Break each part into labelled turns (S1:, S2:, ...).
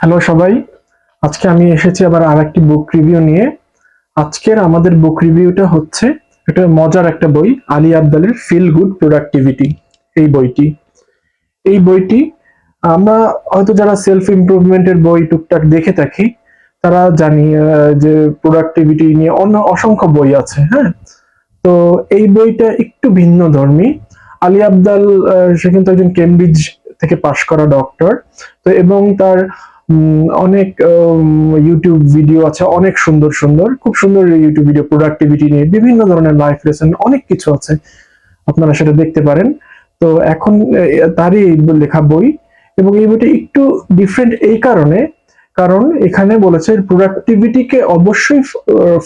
S1: Hello সবাই, আজকে আমি এসেছি আবার আর একটি বুক রিভিউ নিয়ে। আজকের আমাদের বুক রিভিউটা হচ্ছে, এটা মজার একটা বই, আলী আবদালের ফিল গুড প্রোডাক্টিভিটি এই বইটি। এই বইটি, আমরা হয়তো যারা সেলফ ইমপ্রুভমেন্টের বই টুকটাক দেখে থাকি, তারা জানি যে প্রোডাক্টিভিটি নিয়ে অন্য অসংখ্য বই আছে হ্যাঁ? তো এই বইটা একটু ভিন্ন ধর্মী। আলী আবদাল সে কিন্তু একজন কেমব্রিজ থেকে পাশ করা ডক্টর তো এবং তার অনেক ইউটিউব ভিডিও আছে, অনেক সুন্দর সুন্দর, খুব সুন্দর ইউটিউব ভিডিও প্রোডাক্টিভিটি নিয়ে বিভিন্ন ধরনের লাইফ লেসন অনেক কিছু আছে, আপনারা সেটা দেখতে পারেন। তো এখন তারই লেখা বই, এবং এই বইটা একটু ডিফারেন্ট এই কারণে, কারণ এখানে বলেছে প্রোডাক্টিভিটিকে অবশ্যই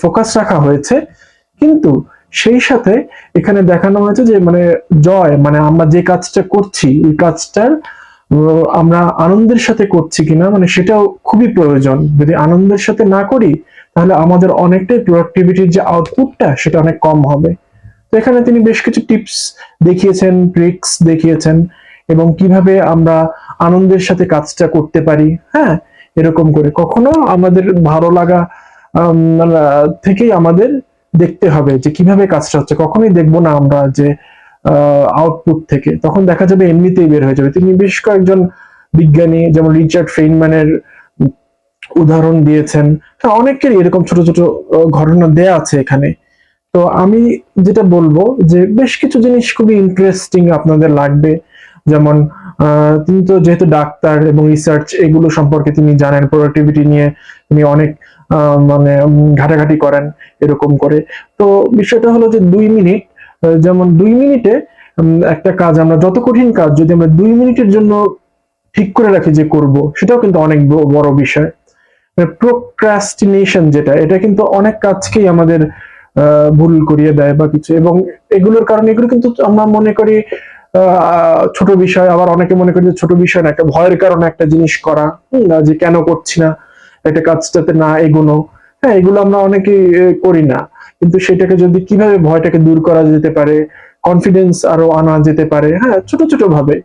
S1: ফোকাস রাখা হয়েছে, কিন্তু সেই সাথে এখানে দেখানো হয়েছে যে মানে জয় মানে আমরা যে কাজটা করছি এই কাজটার আমরা আনন্দের সাথে করছি কিনা মানে সেটাও খুবই প্রয়োজন। যদি আনন্দের সাথে না করি তাহলে আমাদের অনেকটাই প্রোডাক্টিভিটির যে আউটপুটটা সেটা অনেক কম হবে। তো এখানে তিনি বেশ কিছু টিপস দেখিয়েছেন ট্রিক্স দেখিয়েছেন এবং কীভাবে আমরা আনন্দের সাথে কাজটা করতে পারি হ্যাঁ? এরকম করে। কখনো আমাদের ভালো লাগা আহ, থেকেই আমাদের দেখতে হবে যে কীভাবে কাজটা হচ্ছে। কখনোই দেখব না আমরা যে আউটপুট থেকে। তখন দেখা যাবে এমনিতেই বের হয়ে যাবে। তিনি বেশ কয়েকজন বিজ্ঞানী, যেমন রিচার্ড ফেইনম্যানের উদাহরণ দিয়েছেন। অনেকেরই এরকম ছোট ছোট ঘটনা দেয়া আছে এখানে। তো আমি যেটা বলব যে বেশ কিছু জিনিস খুবই ইন্টারেস্টিং আপনাদের লাগবে। যেমন তিনি তো যেহেতু ডাক্তার এবং রিসার্চ এগুলো সম্পর্কে তিনি জানেন প্রোডাক্টিভিটি নিয়ে তিনি অনেক মানে ঘাটাঘাটি করেন এরকম করে। তো বিষয়টা হলো যে দুই মিনিট যেমন দুই মিনিটে একটা কাজ আমরা যত কঠিন কাজ যদি আমরা দুই মিনিটের জন্য ঠিক করে রাখি যে করব, সেটাও কিন্তু অনেক বড় বিষয়। প্রোক্রাস্টিনেশন যেটা, এটা কিন্তু অনেক কাজকেই আমাদের ভুল করিয়ে দেয় বা কিছু। এবং এগুলোর কারণে এগুলো কিন্তু আমরা মনে করি ছোট বিষয়। আবার অনেকে মনে করি যে ছোট বিষয় না, একটা ভয়ের কারণে একটা জিনিস করা যে কেন করছি না, একটা কাজটাতে না এগুলো হ্যাঁ এগুলো আমরা অনেকে করি না। কিন্তু সেটাকে যদি কীভাবে ভয়টাকে দূর করা যেতে পারে কনফিডেন্স আরও আনা যেতে পারে হ্যাঁ ছোট ছোট ভাবে।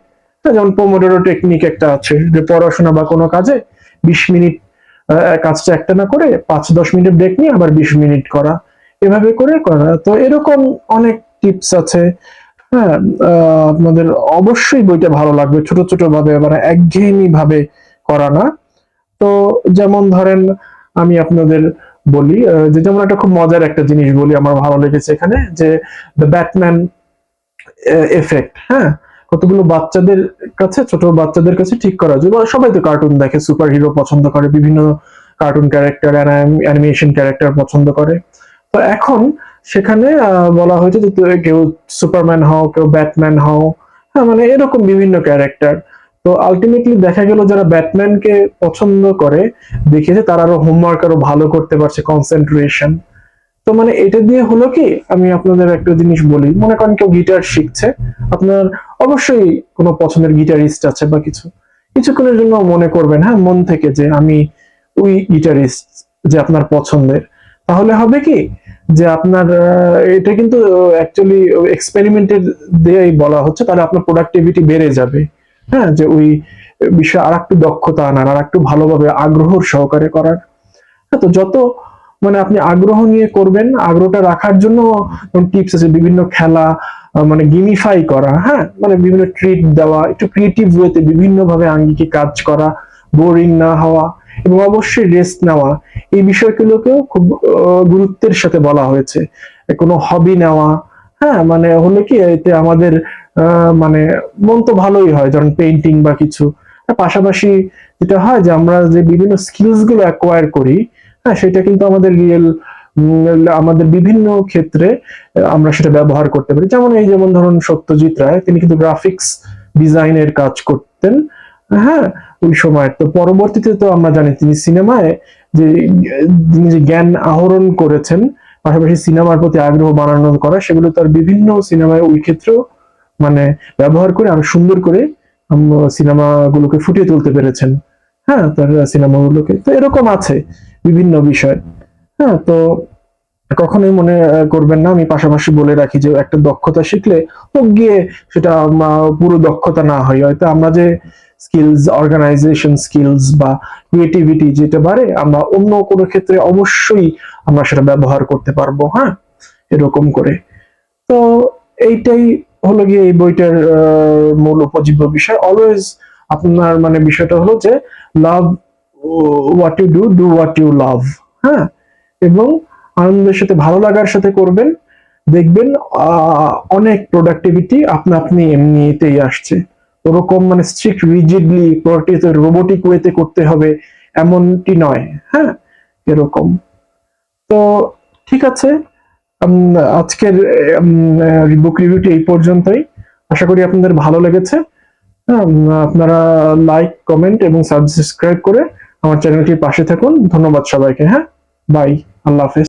S1: যেমন পোমোডোরো টেকনিক একটা আছে, যে পড়াশোনা বা কোনো কাজে বিশ মিনিট কাজটা একটা না করে পাঁচ দশ মিনিট ব্রেক নিয়ে আবার বিশ মিনিট করা, এভাবে করে করা। তো এরকম অনেক টিপস আছে। হ্যাঁ আপনাদের অবশ্যই বইটা ভালো লাগবে, ছোট ছোট ভাবে মানে একঘেয়েমি ভাবে করা না। তো যেমন ধরেন, আমি আপনাদের বলি যে যেমন একটা খুব মজার একটা জিনিস বলি, আমার ভালো লেগেছে এখানে, যে দ্য ব্যাটম্যান এফেক্ট হ্যাঁ? কতগুলো বাচ্চাদের কাছে, ছোট বাচ্চাদের কাছে ঠিক করা যায়। সবাই তো কার্টুন দেখে সুপার হিরো পছন্দ করে, বিভিন্ন কার্টুন ক্যারেক্টার অ্যানিমেশন ক্যারেক্টার পছন্দ করে। তো এখন সেখানে বলা হয়েছে যে কেউ সুপারম্যান হও, কেউ ব্যাটম্যান হও হ্যাঁ মানে এরকম বিভিন্ন ক্যারেক্টার তো আলটিমেটলি দেখা গেল যারা ব্যাটম্যানকে পছন্দ করে দেখিয়েছে তারা আরও হোমওয়ার্ক আরও ভালো করতে পারছে কনসেন্ট্রেশন তো মানে এটা দিয়ে হলো কি, আমি আপনাদের একটা জিনিস বলি, মনে করেন কেউ গিটার শিখছে, আপনার অবশ্যই কোনো পছন্দের গিটারিস্ট আছে বা কিছু। কিছুক্ষণের জন্য মনে করবেন হ্যাঁ মন থেকে যে আমি ওই গিটারিস্ট যে আপনার পছন্দের। তাহলে হবে কি, যে আপনার এটা কিন্তু অ্যাকচুয়ালি এক্সপেরিমেন্টের দিয়েই বলা হচ্ছে, তাহলে আপনার প্রোডাক্টিভিটি বেড়ে যাবে। হ্যাঁ যে ওই বিষয়ে আর একটু দক্ষতা আনার আর একটু ভালোভাবে আগ্রহ সহকারে করার। হ্যাঁ, তো যত মানে আপনি আগ্রহ নিয়ে করবেন আগ্রহটা রাখার জন্য টিপস আছে বিভিন্ন খেলা মানে গেমিফাই করা হ্যাঁ মানে বিভিন্ন ট্রিট দেওয়া একটু ক্রিয়েটিভ ওয়েতে বিভিন্ন ভাবে আঙ্গিকে কাজ করা বোরিং না হওয়া এবং অবশ্যই রেস্ট নেওয়া এই বিষয়গুলোকেও খুব গুরুত্বের সাথে বলা হয়েছে। কোনো হবি নেওয়া হ্যাঁ মানে হলে কি এতে আমাদের মানে মন তো ভালোই হয় যেমন পেইন্টিং বা কিছু। পাশাপাশি যেটা হয় যে আমরা যে বিভিন্ন স্কিলসগুলো অ্যাকোয়ার করি হ্যাঁ সেটা কিন্তু আমাদের রিয়েল আমাদের বিভিন্ন ক্ষেত্রে আমরা সেটা ব্যবহার করতে পারি। যেমন এই যেমন ধরুন সত্যজিৎ রায়, তিনি কিন্তু গ্রাফিক্স ডিজাইনের কাজ করতেন হ্যাঁ ওই সময়। তো পরবর্তীতে তো আমরা জানি তিনি সিনেমায় যে তিনি যে জ্ঞান আহরণ করেছেন পাশাপাশি সিনেমার প্রতি আগ্রহ বানানো করা, সেগুলো তার বিভিন্ন সিনেমায় ওই ক্ষেত্রেও মানে ব্যবহার করে আরও সুন্দর করে সিনেমাগুলোকে ফুটিয়ে তুলতে পেরেছেন। হ্যাঁ তার সিনেমাগুলোকে। তো এরকম আছে বিভিন্ন বিষয়। হ্যাঁ তো কখনোই মনে করবেন না। আমি পাশাপাশি বলে রাখি যে একটা দক্ষতা শিখলে হোক গিয়ে সেটা পুরো দক্ষতা না হয়। হয়তো আমরা যে স্কিলস অর্গানাইজেশন স্কিলস বা ক্রিয়েটিভিটি যেটা বাড়ে, আমরা অন্য কোনো ক্ষেত্রে অবশ্যই আমরা সেটা ব্যবহার করতে পারব হ্যাঁ? এরকম করে। তো এইটাই হলো গিয়ে এই বইটার মূল উপজীব্য বিষয়। অলওয়েজ আপনার মানে বিষয়টা হলো যে love what you do do what you love হ্যাঁ? এবং আনন্দের সাথে, ভালো লাগার সাথে করবেন। দেখবেন অনেক প্রোডাক্টিভিটি আপনা আপনি এমনিতেই আসছে। ওরকম মানে স্ট্রিক্ট রিজিডলি রোবোটিক ওয়েতে করতে হবে, এমনটি নয় হ্যাঁ? এরকম। তো ঠিক আছে আজকের বুক রিভিউটি এই পর্যন্তই। আশা করি আপনাদের ভালো লেগেছে। আপনারা লাইক কমেন্ট এবং সাবস্ক্রাইব করে আমার চ্যানেলটির পাশে থাকুন। ধন্যবাদ সবাইকে হ্যাঁ? বাই আল্লাহ হাফেজ।